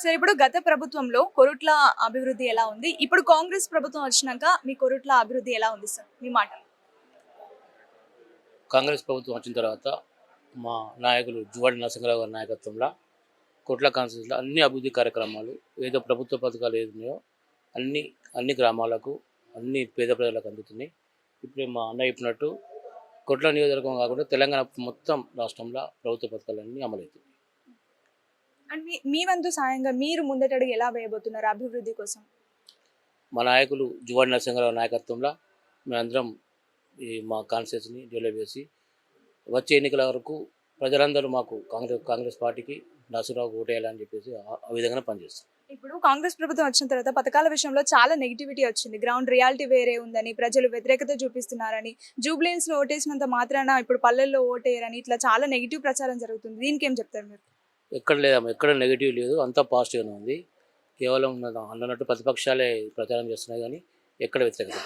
Sir ఇప్పుడు గత ప్రభుత్వంలో కొరుట్ల అభివృద్ధి ఎలా ఉంది? ఇప్పుడు కాంగ్రెస్ ప్రభుత్వం వచ్చినాక మీ కొరుట్ల అభివృద్ధి ఎలా ఉంది సార్? మీ మాట. కాంగ్రెస్ ప్రభుత్వం వచ్చిన తర్వాత మా నాయకులు జువాడి నరసింహరావు గారి నాయకత్వంలో కొట్ల కాన్స్టిట్యూన్సీలో అన్ని అభివృద్ధి కార్యక్రమాలు ఏదో ప్రభుత్వ పథకాలు ఏది అన్ని అన్ని గ్రామాలకు అన్ని పేద ప్రజలకు అందుతున్నాయి. ఇప్పుడు మా అన్న చెప్పినట్టు కొట్ల నియోజకవర్గం కాకుండా తెలంగాణ మొత్తం రాష్ట్రంలో ప్రభుత్వ పథకాలన్నీ అమలవుతున్నాయి. అండ్ మీ మీ వంతు సాయంగా మీరు ముందటడుగు ఎలా వేయబోతున్నారు అభివృద్ధి కోసం? మా నాయకులు జువాడి నరసింహరావు నాయకత్వంలో మేమందరం ఈ మా కాన్స్టిట్యూన్సీని డెవలప్ చేసి వచ్చే ఎన్నికల వరకు ప్రజలందరూ మాకు కాంగ్రెస్ కాంగ్రెస్ పార్టీకి నరసింహరావు ఓటేయాలని చెప్పేసి ఆ- ఆ విధంగా పనిచేస్తాం. ఇప్పుడు కాంగ్రెస్ ప్రభుత్వం వచ్చిన తర్వాత పథకాల విషయంలో చాలా నెగిటివిటీ వచ్చింది. గ్రౌండ్ రియాలిటీ వేరే ఉందని ప్రజలు వ్యతిరేకత చూపిస్తున్నారని జూబ్లీన్స్లో ఓటేసినంత మాత్రాన ఇప్పుడు పల్లెల్లో ఓటేయరని ఇట్లా చాలా నెగిటివ్ ప్రచారం జరుగుతుంది. దీనికి ఏం చెప్తారు మీరు? ఎక్కడ లేదమ్మా ఎక్కడ నెగిటివ్ లేదు అంతా పాజిటివ్గానే ఉంది. కేవలం అన్నట్టు ప్రతిపక్షాలే ప్రచారం చేస్తున్నాయి కానీ ఎక్కడ వ్యతిరేకత